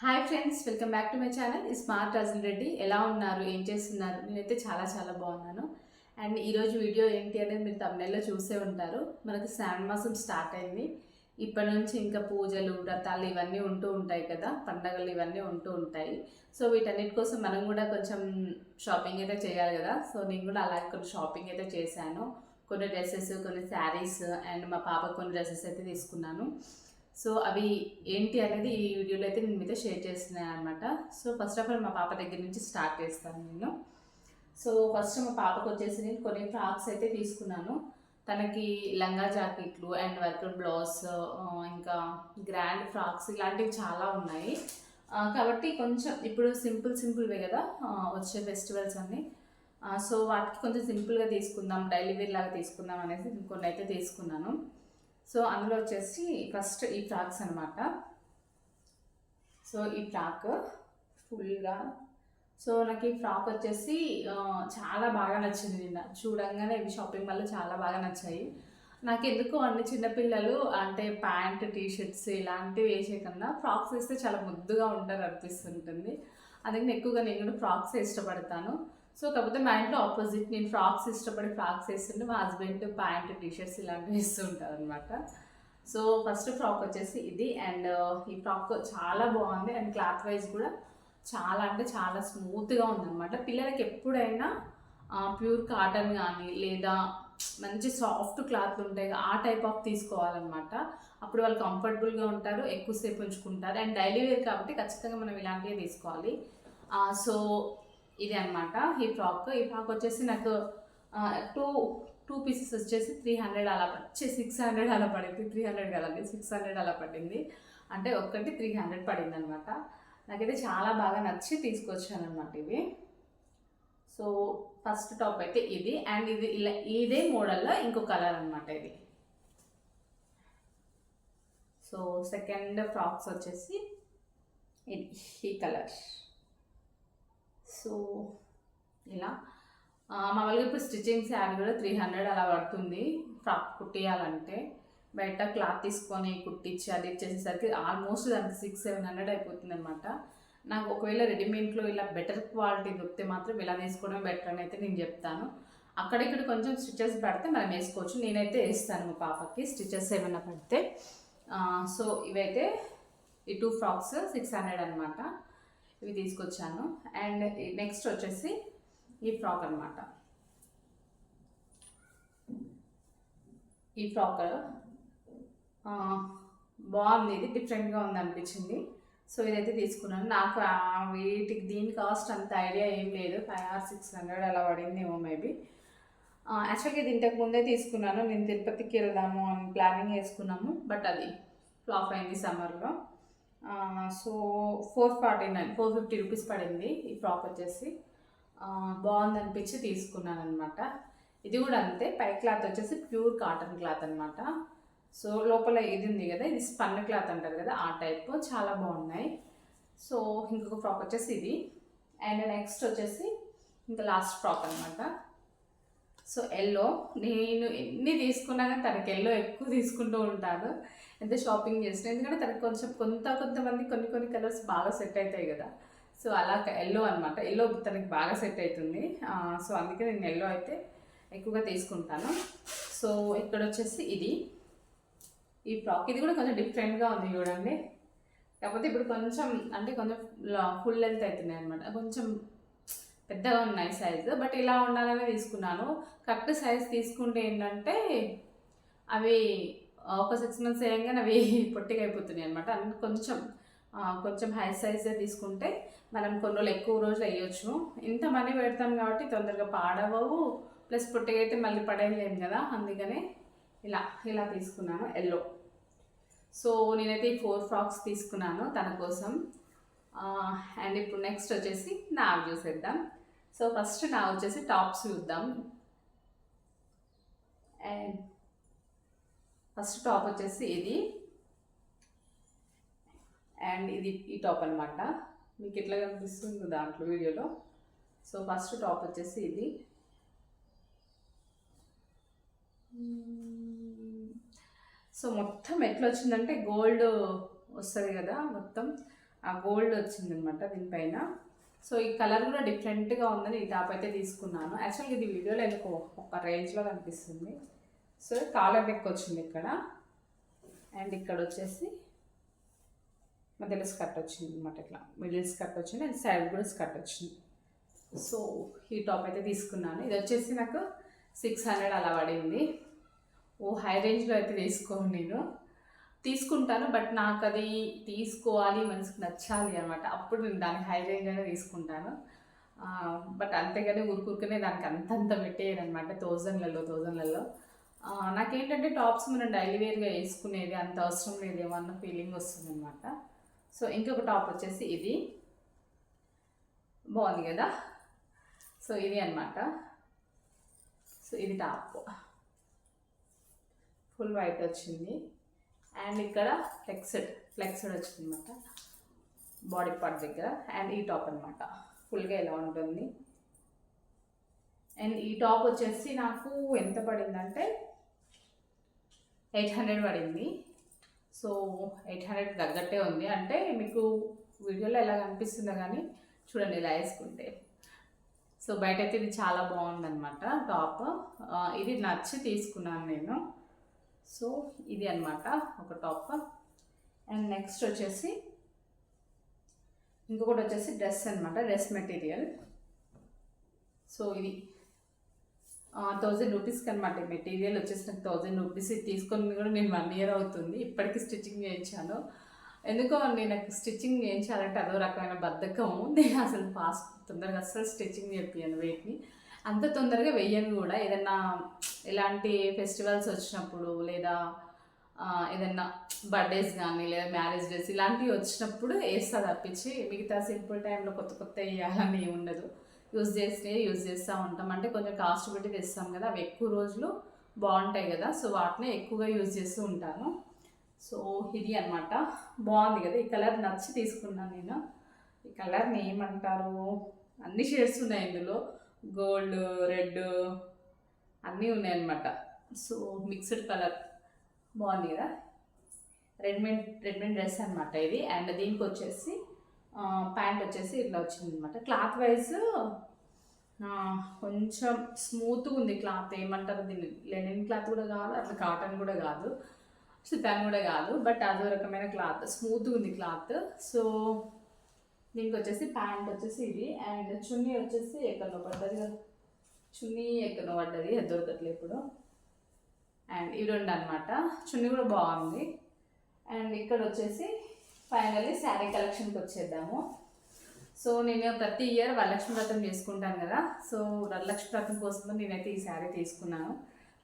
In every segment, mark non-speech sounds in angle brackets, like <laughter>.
Hi friends welcome back to my channel. Smart Rajan Reddy. ఎలా ఉన్నారు? ఏం చేస్తున్నారు? నేనైతే చాలా చాలా బాగున్నాను. అండ్ ఈరోజు వీడియో ఏంటి అనేది మీరు తమిళలో చూసే ఉంటారు. మనకు శ్రావణ మాసం స్టార్ట్ అయింది. ఇప్పటి నుంచి ఇంకా పూజలు వ్రతాలు ఇవన్నీ ఉంటూ ఉంటాయి కదా. పండగలు ఇవన్నీ ఉంటూ ఉంటాయి. సో వీటన్నిటి కోసం మనం కూడా కొంచెం షాపింగ్ అయితే చేయాలి కదా. సో నేను కూడా అలాగే కొన్ని షాపింగ్ అయితే చేశాను. కొన్ని డ్రెస్సెస్ కొన్ని శారీస్ అండ్ మా పాప కొన్ని డ్రెస్సెస్ అయితే తీసుకున్నాను. సో అవి ఏంటి అనేది ఈ వీడియోలో అయితే నేను మీతో షేర్ చేస్తున్నాను అనమాట సో ఫస్ట్ ఆఫ్ ఆల్ మా పాప దగ్గర నుంచి స్టార్ట్ చేస్తాను నేను. సో ఫస్ట్ మా పాపకు వచ్చేసి నేను కొన్ని ఫ్రాక్స్ అయితే తీసుకున్నాను. తనకి లంగా జాకెట్లు అండ్ వర్క్ బ్లౌజ్ ఇంకా గ్రాండ్ ఫ్రాక్స్ ఇలాంటివి చాలా ఉన్నాయి. కాబట్టి కొంచెం ఇప్పుడు సింపుల్ సింపుల్వే కదా వచ్చే ఫెస్టివల్స్ అన్నీ. సో వాటికి కొంచెం సింపుల్గా తీసుకుందాం డైలీ వేర్ లాగా తీసుకుందాం అనేసి కొన్ని అయితే తీసుకున్నాను. సో అందులో వచ్చేసి ఫస్ట్ ఈ ఫ్రాక్స్ అనమాట సో ఈ ఫ్రాక్ ఫుల్గా. సో నాకు ఈ ఫ్రాక్ వచ్చేసి చాలా బాగా నచ్చింది నిన్న. చూడంగానే ఇవి షాపింగ్ వల్ల చాలా బాగా నచ్చాయి. నాకు ఎందుకు అన్ని చిన్నపిల్లలు అంటే ప్యాంట్ టీ షర్ట్స్ ఇలాంటివి వేసే కన్నా ఫ్రాక్స్ వేస్తే చాలా ముద్దుగా ఉంటారు అనిపిస్తుంటుంది. అందుకని ఎక్కువగా నేను కూడా ఫ్రాక్స్ ఇష్టపడతాను. సో కాకపోతే మా ఇంట్లో ఆపోజిట్ నేను ఫ్రాక్స్ ఇష్టపడి ఫ్రాక్స్ వేస్తుంటే మా హస్బెండ్ ప్యాంట్ టీ షర్ట్స్ ఇలాంటివి వేస్తూ అనమాట సో ఫస్ట్ ఫ్రాక్ వచ్చేసి ఇది అండ్ uh, ఈ ఫ్రాక్ చాలా బాగుంది అండ్ క్లాత్ వైజ్ కూడా చాలా అంటే చాలా స్మూత్గా ఉందన్నమాట. పిల్లలకి ఎప్పుడైనా ప్యూర్ కాటన్ కానీ లేదా మంచి సాఫ్ట్ క్లాత్లు ఉంటాయి ఆ టైప్ ఆఫ్ తీసుకోవాలన్నమాట. అప్పుడు వాళ్ళు కంఫర్టబుల్గా ఉంటారు ఎక్కువసేపు ఉంచుకుంటారు. అండ్ డైలీ వేర్ కాబట్టి ఖచ్చితంగా మనం ఇలాంటివే తీసుకోవాలి. సో ఇది అన్నమాట. ఈ ఫ్రాక్ ఈ ఫ్రాక్ వచ్చేసి నాకు టూ టూ పీసెస్ వచ్చేసి త్రీ హండ్రెడ్ అలా వచ్చి సిక్స్ హండ్రెడ్ అలా పడింది. త్రీ హండ్రెడ్ కదండి సిక్స్ హండ్రెడ్ అలా పడింది. అంటే ఒక్కటి త్రీ హండ్రెడ్ పడింది అనమాట నాకైతే చాలా బాగా నచ్చి తీసుకొచ్చాను అనమాట ఇవి. సో ఫస్ట్ టాప్ అయితే ఇది. అండ్ ఇది ఇలా ఇదే మోడల్లో ఇంకో కలర్ అనమాట ఇది. సో సెకండ్ ఫ్రాక్స్ వచ్చేసి ఇది ఈ కలర్ సో ఇలా. మామూలుగా ఇప్పుడు స్టిచ్చింగ్ శారీ కూడా త్రీ హండ్రెడ్ అలా పడుతుంది. ఫ్రాక్ కుట్టియాలంటే బయట క్లాత్ తీసుకొని కుట్టించి అది ఇచ్చేసేసరికి ఆల్మోస్ట్ దానికి సిక్స్ సెవెన్ హండ్రెడ్ అయిపోతుంది అనమాట నాకు ఒకవేళ రెడీమేడ్లో ఇలా బెటర్ క్వాలిటీ దొరికితే మాత్రం ఇలా తీసుకోవడం బెటర్ అని అయితే నేను చెప్తాను. అక్కడిక్కడ కొంచెం స్టిచెస్ పెడితే మనం వేసుకోవచ్చు. నేనైతే వేస్తాను మా పాపకి స్టిచెస్ ఏమైనా పెడితే. సో ఇవైతే ఈ టూ ఫ్రాక్స్ సిక్స్ హండ్రెడ్ అనమాట ఇవి తీసుకొచ్చాను. అండ్ నెక్స్ట్ వచ్చేసి ఈ ఫ్రాక్ అనమాట ఈ ఫ్రాక్ బాగుంది. ఇది డిఫరెంట్గా ఉంది అనిపించింది. సో ఇదైతే తీసుకున్నాను. నాకు వీటికి దీని కాస్ట్ అంత ఐడియా ఏం లేదు. ఫైవ్ ఆర్ సిక్స్ హండ్రెడ్ అలా పడిందేమో మేబీ. యాక్చువల్గా ఇది ఇంతకు ముందే తీసుకున్నాను. నేను తిరుపతికి వెళ్దాము అని ప్లానింగ్ వేసుకున్నాము బట్ అది ఫ్లాప్ అయింది సమ్మర్లో. So four forty nine four fifty rupees పడింది ఈ ఫ్రాక్ వచ్చేసి. బాగుందనిపించి బాగుంది అనిపించి తీసుకున్నాను అనమాట ఇది కూడా అంతే పై క్లాత్ వచ్చేసి ప్యూర్ కాటన్ క్లాత్ అనమాట సో లోపల ఇది ఉంది కదా ఇది స్పన్ క్లాత్ అంటారు కదా ఆ టైప్ చాలా బాగున్నాయి. సో ఇంకొక ఫ్రాక్ వచ్చేసి ఇది. అండ్ నెక్స్ట్ వచ్చేసి ఇంకా లాస్ట్ ఫ్రాక్ అనమాట సో ఎల్లో. నేను ఎన్ని తీసుకున్నా కానీ తనకి ఎల్లో ఎక్కువ తీసుకుంటూ ఉంటాను. ఎంత షాపింగ్ చేసిన. ఎందుకంటే తనకి కొంచెం కొంత కొంతమంది కొన్ని కొన్ని కలర్స్ బాగా సెట్ అవుతాయి కదా. సో అలా ఎల్లో అనమాట ఎల్లో తనకి బాగా సెట్ అవుతుంది. సో అందుకే నేను ఎల్లో అయితే ఎక్కువగా తీసుకుంటాను. సో ఇక్కడ వచ్చేసి ఇది. ఈ ఫ్రాక్ ఇది కూడా కొంచెం డిఫరెంట్గా ఉంది చూడండి. కాకపోతే ఇప్పుడు కొంచెం అంటే కొంచెం ఫుల్ లెంత్ అవుతున్నాయి అనమాట కొంచెం పెద్దగా ఉన్నాయి సైజు బట్ ఇలా ఉండాలనే తీసుకున్నాను. కరెక్ట్ సైజ్ తీసుకుంటే ఏంటంటే అవి ఒక సిక్స్ మంత్స్ వేయంగానే అవి <laughs> పొట్టిగా అయిపోతున్నాయి అనమాట కొంచెం కొంచెం హై సైజే తీసుకుంటే మనం కొన్ని రోజులు ఎక్కువ రోజులు వేయొచ్చు. ఇంత మనీ పెడతాం కాబట్టి తొందరగా పాడవవు. ప్లస్ పొట్టిగా అయితే మళ్ళీ పడేయలేము కదా. అందుకనే ఇలా ఇలా తీసుకున్నాను ఎల్లో సో నేనైతే ఈ ఫోర్ ఫ్రాక్స్ తీసుకున్నాను తన కోసం. అండ్ ఇప్పుడు నెక్స్ట్ వచ్చేసి నా చూసేద్దాం. సో ఫస్ట్ నా వచ్చేసి టాప్స్ చూద్దాం. అండ్ ఫస్ట్ టాప్ వచ్చేసి ఇది. అండ్ ఇది ఈ టాప్ అనమాట మీకు ఎట్లా కనిపిస్తుంది దాంట్లో వీడియోలో? సో ఫస్ట్ టాప్ వచ్చేసి ఇది. సో మొత్తం ఎట్లా వచ్చిందంటే గోల్డ్ వస్తుంది కదా మొత్తం. ఆ గోల్డ్ వచ్చిందనమాట దీనిపైన. సో ఈ కలర్ కూడా డిఫరెంట్గా ఉందని ఈ టాప్ అయితే తీసుకున్నాను. యాక్చువల్గా ఇది వీడియోలో ఎందుకు ఒక రేంజ్లో కనిపిస్తుంది. సో కాలర్ నెక్ వచ్చింది ఇక్కడ. అండ్ ఇక్కడ వచ్చేసి మధ్యలో స్కర్ట్ వచ్చింది అనమాట ఇట్లా. మిడిల్ స్కర్ట్ వచ్చింది అండ్ సైడ్ కూడా స్కర్ట్ వచ్చింది. సో ఈ టాప్ అయితే తీసుకున్నాను. ఇది వచ్చేసి నాకు సిక్స్ హండ్రెడ్ అలా పడింది. ఓ హై రేంజ్లో అయితే తీసుకోను నేను. తీసుకుంటాను బట్ నాకు అది తీసుకోవాలి మనసుకు నచ్చాలి అనమాట అప్పుడు నేను దాన్ని హై తీసుకుంటాను. బట్ అంతేగాని ఊరుకూరుకునే దానికి అంతంత పెట్టేయను అనమాట థౌజండ్లలో. థౌజండ్లలో నాకేంటంటే టాప్స్ మనం డైలీ వేర్గా వేసుకునేది అంత అవసరం లేదేమో అన్న ఫీలింగ్ వస్తుంది అనమాట సో ఇంకొక టాప్ వచ్చేసి ఇది. బాగుంది కదా? సో ఇది అనమాట సో ఇది టాప్. ఫుల్ వైట్ వచ్చింది. అండ్ ఇక్కడ ఫ్లెక్స్డ్ ఫ్లెక్స్డ్ వచ్చింది అనమాట బాడీ పార్ట్ దగ్గర. అండ్ ఈ టాప్ అనమాట ఫుల్గా ఎలా ఉంటుంది? అండ్ ఈ టాప్ వచ్చేసి నాకు ఎంత పడిందంటే ఎయిట్ హండ్రెడ్ పడింది. సో ఎయిట్ హండ్రెడ్ తగ్గట్టే ఉంది. అంటే మీకు వీడియోలో ఎలా కనిపిస్తుందో కానీ చూడండి ఇలా వేసుకుంటే. సో బయట అయితే ఇది చాలా బాగుందన్నమాట టాప్ uh, ఇది నచ్చి తీసుకున్నాను నేను. సో ఇది అనమాట ఒక టాప్. అండ్ నెక్స్ట్ వచ్చేసి ఇంకొకటి వచ్చేసి డ్రెస్ అనమాట డ్రెస్ మెటీరియల్. సో ఇది థౌజండ్ రూపీస్కి అనమాట మెటీరియల్. వచ్చేసి నాకు థౌజండ్ రూపీస్ తీసుకొని కూడా నేను వన్ ఇయర్ అవుతుంది. ఇప్పటికీ స్టిచ్చింగ్ చేయించాను. ఎందుకో నేను నాకు స్టిచ్చింగ్ చేయించాలంటే అదో రకమైన బద్ధకము నేను అసలు ఫాస్ట్ తొందరగా అసలు స్టిచ్చింగ్ చెప్పాను వెయిట్ని అంత తొందరగా వెయ్యను కూడా. ఏదన్నా ఇలాంటి ఫెస్టివల్స్ వచ్చినప్పుడు లేదా ఏదన్నా బర్త్డేస్ కానీ లేదా మ్యారేజ్ డేస్ ఇలాంటివి వచ్చినప్పుడు వేస్తా తప్పించి మిగతా సింపుల్ టైంలో కొత్త కొత్త వేయాలని ఉండదు. యూజ్ చేస్తే యూజ్ చేస్తూ ఉంటాం. అంటే కొంచెం కాస్ట్ పెట్టి తెస్తాం కదా. అవి ఎక్కువ రోజులు బాగుంటాయి కదా. సో వాటిని ఎక్కువగా యూజ్ చేస్తూ ఉంటాను. సో ఇది అన్నమాట. బాగుంది కదా. ఈ కలర్ నచ్చి తీసుకున్నాను నేను. ఈ కలర్ని ఏమంటారు? అన్ని షేడ్స్ ఉన్నాయి ఇందులో. గోల్డ్ రెడ్ అన్నీ ఉన్నాయన్నమాట. సో మిక్స్డ్ కలర్ బాగుంది కదా? రెడ్మేడ్ రెడ్మేడ్ డ్రెస్ అనమాట ఇది. అండ్ దీనికి వచ్చేసి ప్యాంట్ వచ్చేసి ఇట్లా వచ్చింది అనమాట క్లాత్ వైజ్ కొంచెం స్మూత్గా ఉంది క్లాత్. ఏమంటారు దీన్ని? లెనిన్ క్లాత్ కూడా కాదు అట్లా కాటన్ కూడా కాదు సుతాన్ కూడా కాదు. బట్ అదో రకమైన క్లాత్ స్మూత్గా ఉంది క్లాత్. సో దీనికి వచ్చేసి ప్యాంట్ వచ్చేసి ఇది అండ్ చున్నీ వచ్చేసి ఎక్కడో పడ్డది కదా. చున్నీ ఎక్కడో పడ్డది అది దొరకట్లేదు ఇప్పుడు. అండ్ ఇవి రెండు అనమాట చున్నీ కూడా బాగుంది. అండ్ ఇక్కడ వచ్చేసి ఫైనల్లీ శారీ కలెక్షన్కి వచ్చేద్దాము. సో నేను ప్రతి ఇయర్ వరలక్ష్మి వ్రతం చేసుకుంటాను కదా. సో వరలక్ష్మి వ్రతం కోసం నేనైతే ఈ శారీ తీసుకున్నాను.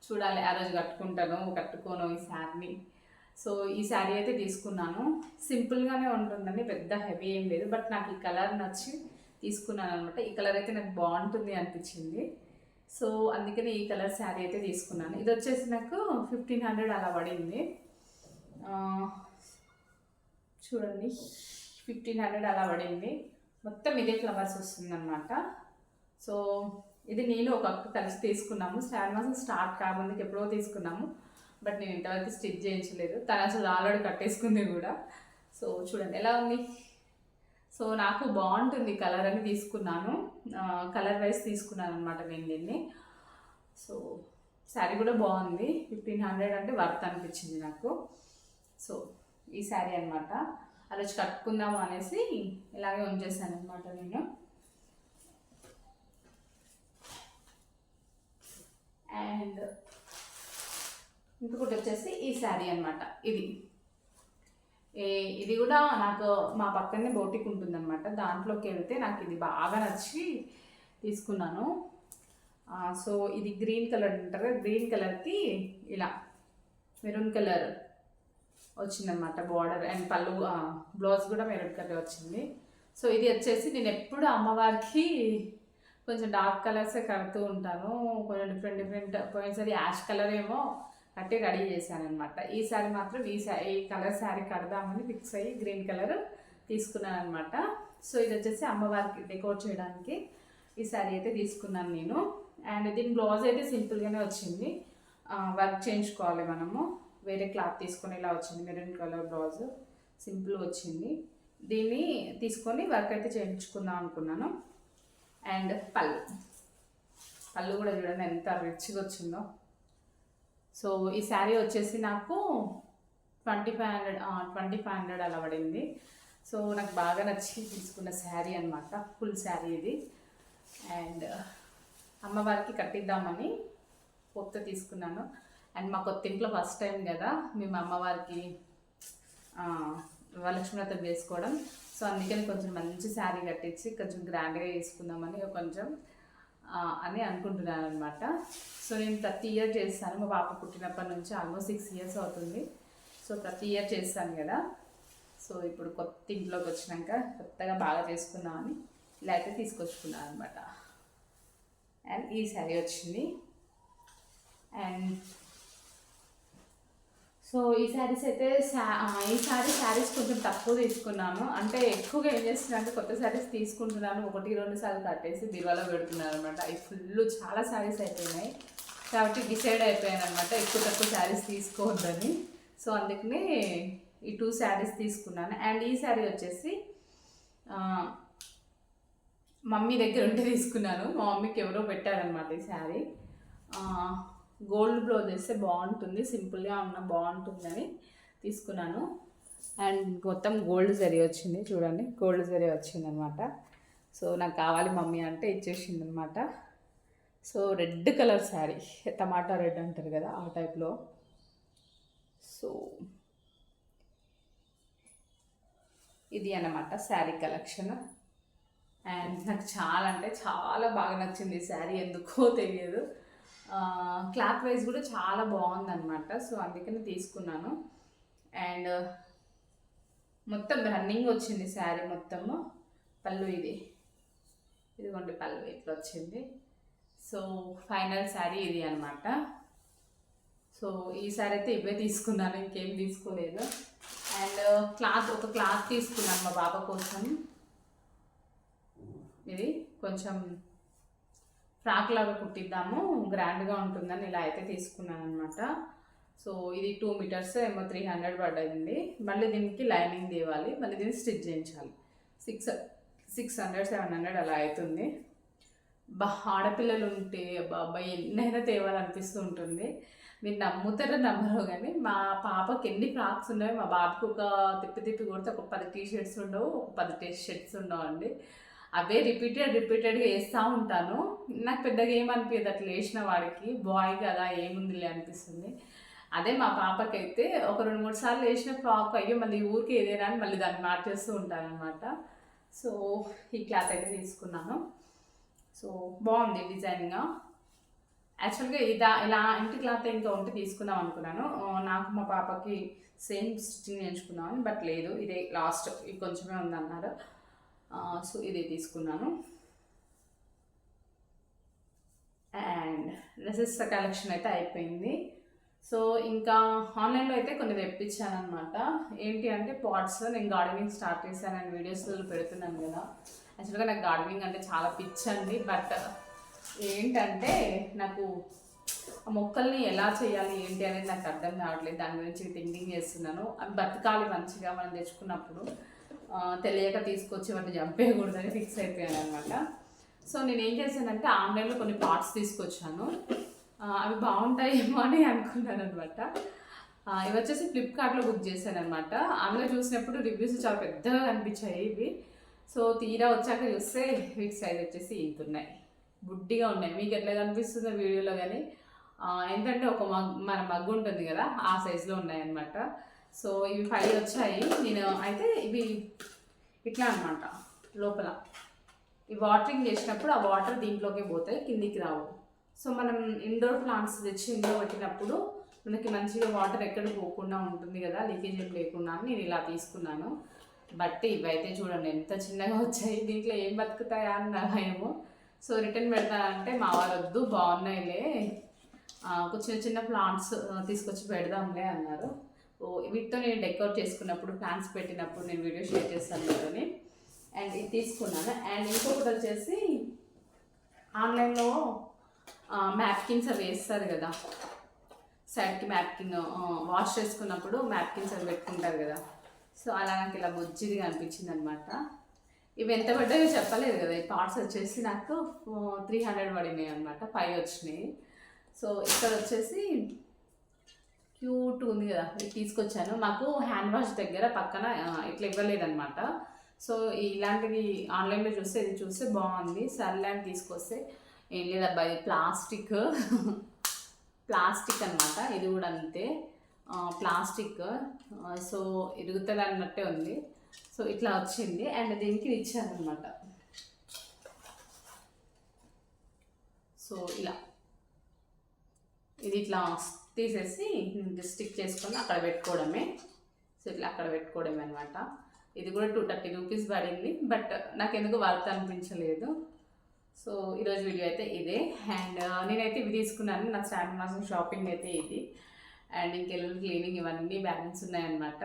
చూడాలి ఆ రోజు కట్టుకుంటాను కట్టుకోను ఈ శారీని. సో ఈ శారీ అయితే తీసుకున్నాను. సింపుల్గానే ఉంటుందండి పెద్ద హెవీ ఏం లేదు. బట్ నాకు ఈ కలర్ నచ్చి తీసుకున్నాను అనమాట ఈ కలర్ అయితే నాకు బాగుంటుంది అనిపించింది. సో అందుకని ఈ కలర్ శారీ అయితే తీసుకున్నాను. ఇది వచ్చేసి నాకు ఫిఫ్టీన్ హండ్రెడ్ అలా పడింది. చూడండి ఫిఫ్టీన్ హండ్రెడ్ అలా పడింది. మొత్తం ఇదే ఫ్లవర్స్ వస్తుందన్నమాట. సో ఇది నేను ఒక అక్క కలిసి తీసుకున్నాము. శ్రావణ మాసం స్టార్ట్ కాకముందుకు ఎప్పుడో తీసుకున్నాము. బట్ నేను ఇంతవరకు స్టిచ్ చేయించలేదు. తను అసలు ఆల్రెడీ కట్టేసుకుంది కూడా. సో చూడండి ఎలా ఉంది. సో నాకు బాగుంటుంది కలర్ అని తీసుకున్నాను. కలర్ వైజ్ తీసుకున్నాను అనమాట నేను దీన్ని. సో శారీ కూడా బాగుంది. ఫిఫ్టీన్ హండ్రెడ్ అంటే వర్త్ అనిపించింది నాకు. సో ఈ శారీ అనమాట ఆ రోజు కట్టుకుందాము అనేసి ఇలాగే ఉంచేసాను అనమాట నేను. అండ్ ఇంకొకటి వచ్చేసి ఈ శారీ అన్నమాట ఇది. ఏ ఇది కూడా నాకు మా పక్కనే బోటిక్ ఉంటుందన్నమాట. దాంట్లోకి వెళ్తే నాకు ఇది బాగా నచ్చి తీసుకున్నాను. సో ఇది గ్రీన్ కలర్ అంటారు గ్రీన్ కలర్కి ఇలా మెరూన్ కలర్ వచ్చిందనమాట బార్డర్. అండ్ పళ్ళు బ్లౌజ్ కూడా మెరూన్ కలర్ వచ్చింది. సో ఇది వచ్చేసి నేను ఎప్పుడు అమ్మవారికి కొంచెం డార్క్ కలర్సే కడుతూ ఉంటాను. కొంచెం డిఫరెంట్ డిఫరెంట్ పోయినసారి యాష్ కలర్ ఏమో అట్టే రెడీ చేశాను అనమాట ఈసారి మాత్రం ఈ ఈ కలర్ శారీ కడదామని ఫిక్స్ అయ్యి గ్రీన్ కలర్ తీసుకున్నాను అనమాట సో ఇది వచ్చేసి అమ్మవారికి డెకోర్ చేయడానికి ఈ శారీ అయితే తీసుకున్నాను నేను. అండ్ దీని బ్లౌజ్ అయితే సింపుల్గానే వచ్చింది. వర్క్ చేయించుకోవాలి మనము. వేరే క్లాత్ తీసుకొని ఇలా వచ్చింది మెరూన్ కలర్ బ్లౌజ్ సింపుల్ వచ్చింది. దీన్ని తీసుకొని వర్క్ అయితే చేయించుకుందాం అనుకున్నాను. అండ్ పళ్ళు. పళ్ళు కూడా చూడండి ఎంత రిచ్గా వచ్చిందో. సో ఈ శారీ వచ్చేసి నాకు twenty five hundred twenty five hundred అలా పడింది. సో నాకు బాగా నచ్చి తీసుకున్న శారీ అనమాట ఫుల్ శారీ ఇది. అండ్ అమ్మవారికి కట్టిద్దామని కొత్త తీసుకున్నాను. అండ్ మా కొత్త ఇంట్లో ఫస్ట్ టైం కదా మేము అమ్మవారికి ఆ, చేసుకోవడం సో అందుకని కొంచెం మంచి శారీ కట్టించి కొంచెం గ్రాండ్గా వేసుకుందామని కొంచెం అని అనుకుంటున్నాను అనమాట సో నేను ప్రతి ఇయర్ చేస్తాను. మా పాప పుట్టినప్పటి నుంచి ఆల్మోస్ట్ సిక్స్ ఇయర్స్ అవుతుంది. సో ప్రతి ఇయర్ చేస్తాను కదా. సో ఇప్పుడు కొత్త ఇంట్లోకి వచ్చినాక కొత్తగా బాగా చేసుకున్నామని ఇలా అయితే తీసుకొచ్చుకున్నాను అనమాట అండ్ ఈ శారీ వచ్చింది. అండ్ సో ఈ శారీస్ అయితే శా- ఈ సారీ శారీస్ కొంచెం తక్కువ తీసుకున్నాను అంటే ఎక్కువగా ఏం చేస్తున్నాను అంటే కొత్త శారీస్ తీసుకుంటున్నాను. ఒకటి రెండు సార్లు కట్టేసి బీరువాలో పెడుతున్నాను అనమాట ఈ ఫుల్ చాలా శారీస్ అయిపోయినాయి. కాబట్టి డిసైడ్ అయిపోయాను అనమాట ఎక్కువ తక్కువ శారీస్ తీసుకోవద్దని. సో అందుకనే ఈ టూ శారీస్ తీసుకున్నాను. అండ్ ఈ శారీ వచ్చేసి మమ్మీ దగ్గర ఉంటే తీసుకున్నాను. మా మమ్మీకి ఎవరో పెట్టారనమాట ఈ శారీ. గోల్డ్ బ్లౌజ్ వేస్తే బాగుంటుంది సింపుల్గా ఉన్న బాగుంటుందని తీసుకున్నాను. అండ్ మొత్తం గోల్డ్ జరి వచ్చింది చూడండి గోల్డ్ జరి వచ్చింది అనమాట సో నాకు కావాలి మమ్మీ అంటే ఇచ్చేసింది అనమాట so red colour sari tomato red అంటారు కదా ఆ టైప్లో సో ఇది అన్నమాట శారీ కలెక్షన్. అండ్ నాకు చాలా అంటే చాలా బాగా నచ్చింది ఈ శారీ ఎందుకో తెలియదు. క్లాత్ వైజ్ కూడా చాలా బాగుందన్నమాట. సో అందుకని తీసుకున్నాను. అండ్ మొత్తం రన్నింగ్ వచ్చింది శారీ మొత్తము. పళ్ళు ఇది. ఇదిగోండి పళ్ళు ఇట్లా వచ్చింది. సో ఫైనల్ శారీ ఇది అనమాట సో ఈ సారీ అయితే ఇవే తీసుకున్నాను ఇంకేం తీసుకోలేదు. అండ్ క్లాత్ ఒక క్లాత్ తీసుకున్నాను మా బాబా కోసం. ఇది కొంచెం ఫ్రాక్ లాగా కుట్టిద్దాము గ్రాండ్గా ఉంటుందని ఇలా అయితే తీసుకున్నాను అనమాట సో ఇది టూ మీటర్స్ ఏమో త్రీ హండ్రెడ్ పడ్డది మళ్ళీ దీనికి లైనింగ్ తీయాలి మళ్ళీ దీన్ని స్టిచ్ చేయించాలి. Six six hundred seven hundred అలా అవుతుంది బా ఆడపిల్లలు ఉంటే బాబాయ్ ఎన్నైనా తేవాలనిపిస్తూ ఉంటుంది. మీరు నమ్ముతారో నమ్మరో కానీ మా పాపకి ఎన్ని ఫ్రాక్స్ ఉన్నాయో మా బాబుకి ఒక తిప్పి తిప్పి కొడితే ఒక పది టీ షర్ట్స్ ఉండవు ఒక పది టీ షర్ట్స్ ఉండవు అండి అవే రిపీటెడ్ రిపీటెడ్గా వేస్తూ ఉంటాను. నాకు పెద్దగా ఏమనిపించదు అట్లా వేసిన వాడికి. బాయ్ కదా ఏముందిలే అనిపిస్తుంది. అదే మా పాపకైతే ఒక రెండు మూడు సార్లు వేసిన ఫ్రాక్ అయ్యో మళ్ళీ ఊరికి ఏదైనా అని మళ్ళీ దాన్ని మార్చేస్తూ ఉంటాను అనమాట సో ఈ క్లాత్ అయితే తీసుకున్నాను. సో బాగుంది డిజైన్గా. యాక్చువల్గా ఇదా ఇలా ఇంటి క్లాత్ ఇంకా ఉంటే తీసుకుందాం అనుకున్నాను. నాకు మా పాపకి సేమ్ స్టిచ్చింగ్ నేర్చుకున్నాను బట్ లేదు ఇదే లాస్ట్. ఇది కొంచెమే ఉందన్నారు. సో ఇది తీసుకున్నాను. అండ్ డ్రెస్సెస్ కలెక్షన్ అయితే అయిపోయింది. సో ఇంకా ఆన్లైన్లో అయితే కొన్ని తెప్పించాను అనమాట ఏంటి అంటే పాట్స్ నేను గార్డెనింగ్ స్టార్ట్ చేశాను అండ్ వీడియోస్లో పెడుతున్నాను కదా. యాక్చువల్గా నాకు గార్డెనింగ్ అంటే చాలా పిచ్ అండి. బట్ ఏంటంటే నాకు ఆ మొక్కల్ని ఎలా చేయాలి ఏంటి అనేది నాకు అర్థం కావట్లేదు. దాని గురించి థింకింగ్ చేస్తున్నాను. అవి బతకాలి మంచిగా మనం తెచ్చుకున్నప్పుడు. తెలియక తీసుకొచ్చి వాటిని చంపేయకూడదని ఫిక్స్ అయిపోయాను అనమాట సో నేను ఏం చేశానంటే ఆన్లైన్లో కొన్ని పార్ట్స్ తీసుకొచ్చాను. అవి బాగుంటాయేమో అని అనుకున్నాను అనమాట ఇవి వచ్చేసి ఫ్లిప్కార్ట్లో బుక్ చేశాను అనమాట అందులో చూసినప్పుడు రివ్యూస్ చాలా పెద్దగా కనిపించాయి ఇవి. సో తీరా వచ్చాక చూస్తే వీటి సైజ్ వచ్చేసి ఇంత ఉన్నాయి బుడ్డిగా ఉన్నాయి. మీకు ఎట్లా కనిపిస్తుందో వీడియోలో కానీ ఏంటంటే ఒక మగ్ మన మగ్గు ఉంటుంది కదా ఆ సైజులో ఉన్నాయన్నమాట. సో ఇవి ఫైవ్ వచ్చాయి. నేను అయితే ఇవి ఇట్లా అనమాట లోపల. ఈ వాటరింగ్ చేసినప్పుడు ఆ వాటర్ దీంట్లోకి పోతాయి కిందికి రావు. సో మనం ఇండోర్ ప్లాంట్స్ తెచ్చి ఇంట్లో పెట్టినప్పుడు మనకి మంచిగా వాటర్ ఎక్కడ పోకుండా ఉంటుంది కదా లీకేజ్ ఏం లేకుండా అని నేను ఇలా తీసుకున్నాను. బట్ ఇవైతే చూడండి ఎంత చిన్నగా వచ్చాయి దీంట్లో ఏం బతుకుతాయా అని నా భయము. సో రిటర్న్ పెడతానంటే మా వాళ్ళు వద్దు బాగున్నాయిలే. కొంచెం చిన్న చిన్న ప్లాంట్స్ తీసుకొచ్చి పెడదాంలే అన్నారు. వీటితో నేను డెకరేట్ చేసుకున్నప్పుడు ప్లాన్స్ పెట్టినప్పుడు నేను వీడియో షేర్ చేస్తాను మీతోని. అండ్ ఇది తీసుకున్నాను. అండ్ ఇంకొకటి వచ్చేసి ఆన్లైన్లో మ్యాప్కిన్స్ అవి వేస్తారు కదా. సైడ్కి మ్యాప్కిన్ వాష్ చేసుకున్నప్పుడు మ్యాప్కిన్స్ అవి పెట్టుకుంటారు కదా. సో అలా నాకు ఇలా బుజ్జిదిగా అనిపించింది అనమాట ఇవి ఎంత పడ్డాయో చెప్పలేదు కదా. ఈ పార్ట్స్ వచ్చేసి నాకు త్రీ హండ్రెడ్ పడినాయి అనమాట ఫైవ్ వచ్చినాయి. సో ఇక్కడ వచ్చేసి క్యూట్ ఉంది కదా తీసుకొచ్చాను. మాకు హ్యాండ్ వాష్ దగ్గర పక్కన ఇట్లా ఇవ్వలేదన్నమాట. సో ఇలాంటివి ఆన్లైన్లో చూస్తే ఇది చూస్తే బాగుంది. సర్లే అని తీసుకొస్తే ఏం లేదబ్బా ఇది ప్లాస్టిక్. ప్లాస్టిక్ అనమాట ఇది కూడా అంతే. ప్లాస్టిక్. సో ఇరుగుతుంది అన్నట్టే ఉంది. సో ఇట్లా వచ్చింది. అండ్ దీనికి ఇచ్చారనమాట సో ఇలా. ఇది ఇట్లా తీసేసి స్టిక్ చేసుకొని అక్కడ పెట్టుకోవడమే. సో ఇట్లా అక్కడ పెట్టుకోవడమే అనమాట ఇది కూడా టూ థర్టీ రూపీస్ పడింది బట్ నాకు ఎందుకు వర్త్ అనిపించలేదు. సో ఈరోజు వీడియో అయితే ఇదే. అండ్ uh, నేనైతే ఇవి తీసుకున్నాను. నా స్టాండ్ మాసం షాపింగ్ అయితే ఇది. అండ్ ఇంకెల్లు క్లీనింగ్ ఇవన్నీ బ్యాలెన్స్ ఉన్నాయన్నమాట.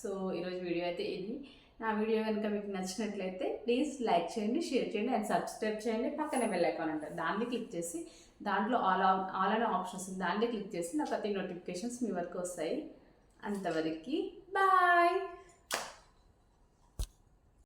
సో ఈరోజు వీడియో అయితే ఇది. నా వీడియో కనుక మీకు నచ్చినట్లయితే ప్లీజ్ లైక్ చేయండి షేర్ చేయండి అండ్ సబ్స్క్రైబ్ చేయండి. పక్కనే బెల్ ఐకాన్ అంటారు దాన్ని క్లిక్ చేసి దాంట్లో ఆల్ ఆల్ అనే ఆప్షన్స్ ఉంది. దాన్ని క్లిక్ చేసి నా ప్రతి నోటిఫికేషన్స్ మీ వరకు వస్తాయి. అంతవరకు బాయ్!